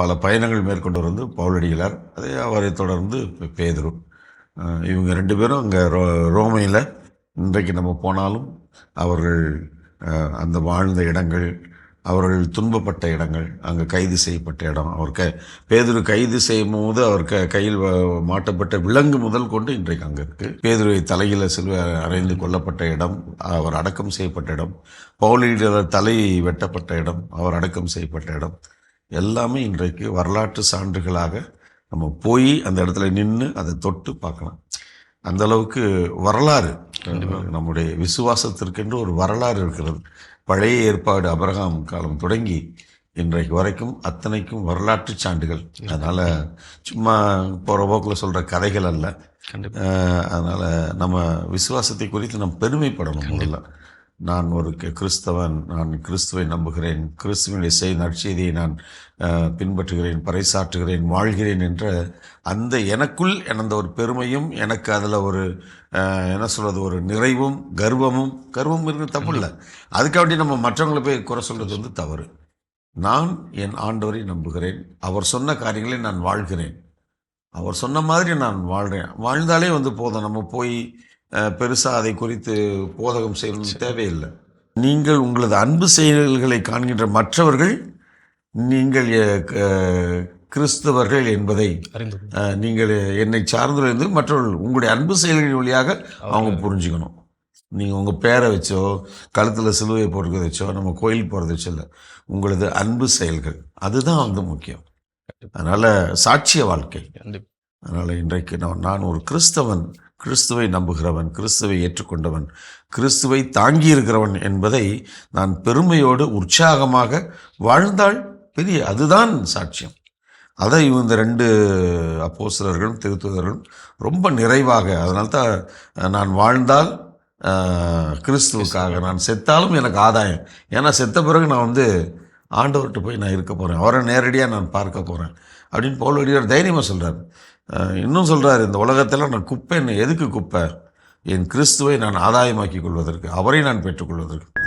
பல பயணங்கள் மேற்கொண்டு வந்து பவுலடிகளார் அதே அவரை தொடர்ந்து பேதுரு. இவங்க ரெண்டு பேரும் அங்கே ரோ ரோமையில் இன்றைக்கு நம்ம போனாலும் அவர்கள் அந்த வாழ்ந்த இடங்கள் அவர்கள் துன்பப்பட்ட இடங்கள் அங்கே கைது செய்யப்பட்ட இடம். அவர் க பேதுரு கைது செய்யும் போது அவர் க கையில் மாட்டப்பட்ட விலங்கு முதல் கொண்டு இன்றைக்கு அங்கே இருக்குது பேதுருவை தலையில் செல்வ அறைந்து கொல்லப்பட்ட இடம் அவர் அடக்கம் செய்யப்பட்ட இடம். பவுலியில் தலை வெட்டப்பட்ட இடம் அவர் அடக்கம் செய்யப்பட்ட இடம். எல்லாமே இன்றைக்கு வரலாற்று சான்றுகளாக நம்ம போய் அந்த இடத்துல நின்று அதை தொட்டு பார்க்கலாம். அந்த அளவுக்கு வரலாறு நம்முடைய விசுவாசத்திற்கென்று ஒரு வரலாறு இருக்கிறது. பழைய ஏற்பாடு அபிரகாம் காலம் தொடங்கி இன்றைக்கு வரைக்கும் அத்தனைக்கும் வரலாற்று சான்றுகள். அதனால் சும்மா போகிற போக்கில் சொல்கிற கதைகள் அல்ல. அதனால நம்ம விசுவாசத்தை குறித்து நாம் பெருமைப்படணும் முதல்ல. நான் ஒரு கிறிஸ்தவன் நான் கிறிஸ்துவை நம்புகிறேன். கிறிஸ்துவனுடைய செய் நற்செய்தியை நான் பின்பற்றுகிறேன் பறைசாற்றுகிறேன் வாழ்கிறேன் என்ற அந்த எனக்குள் அந்த ஒரு பெருமையும் எனக்கு அதில் ஒரு என்ன சொல்றது ஒரு நிறைவும் கர்வமும் கர்வம் இருக்கிறது தப்பு இல்லை அதுக்காண்டி நம்ம மற்றவங்களை போய் குறை சொல்றது வந்து தவறு. நான் என் ஆண்டவரை நம்புகிறேன். அவர் சொன்ன காரியங்களை நான் வாழ்கிறேன். அவர் சொன்ன மாதிரி நான் வாழ்கிறேன் வாழ்ந்தாலே வந்து போதும். நம்ம போய் பெருசாக அதை குறித்து போதகம் செய்யணும்னு தேவையில்லை. நீங்கள் உங்களது அன்பு செயல்களை காண்கின்ற மற்றவர்கள் நீங்கள் கிறிஸ்தவர்கள் என்பதை நீங்கள் என்னை சார்ந்திருந்து மற்றவர்கள் உங்களுடைய அன்பு செயல்களின் வழியாக அவங்க புரிஞ்சுக்கணும். நீங்கள் உங்கள் பேரை வச்சோ கழுத்தில் சிலுவையை போட்டுக்கிறத வச்சோ நம்ம கோயில் போகிறத வச்சோ இல்லை உங்களது அன்பு செயல்கள். அதுதான் வந்து முக்கியம். அதனால் சாட்சிய வாழ்க்கை. அதனால் இன்றைக்கு நான் நான் ஒரு கிறிஸ்தவன். கிறிஸ்துவை நம்புகிறவன் கிறிஸ்துவை ஏற்றுக்கொண்டவன் கிறிஸ்துவை தாங்கி இருக்கிறவன் என்பதை நான் பெருமையோடு உற்சாகமாக வாழ்ந்தால் பெரிய அதுதான் சாட்சியம். அதை இந்த ரெண்டு அப்போசிலர்களும் திருத்துவர்களும் ரொம்ப நிறைவாக அதனால தான் நான் வாழ்ந்தால் கிறிஸ்துவுக்காக நான் செத்தாலும் எனக்கு ஆதாயம். ஏன்னா செத்த பிறகு நான் வந்து ஆண்டவர்கிட்ட போய் நான் இருக்க போகிறேன் அவரை நேரடியாக நான் பார்க்க போகிறேன் அப்படின்னு பவுல் அடியார் தைரியமாக சொல்கிறார் இன்னும் சொல்கிறார் இந்த உலகத்தில் நான் குப்பை எதுக்கு குப்பை? என் கிறிஸ்துவை நான் ஆதாயமாக்கி கொள்வதற்கு அவரை நான் பெற்றுக்கொள்வதற்கு.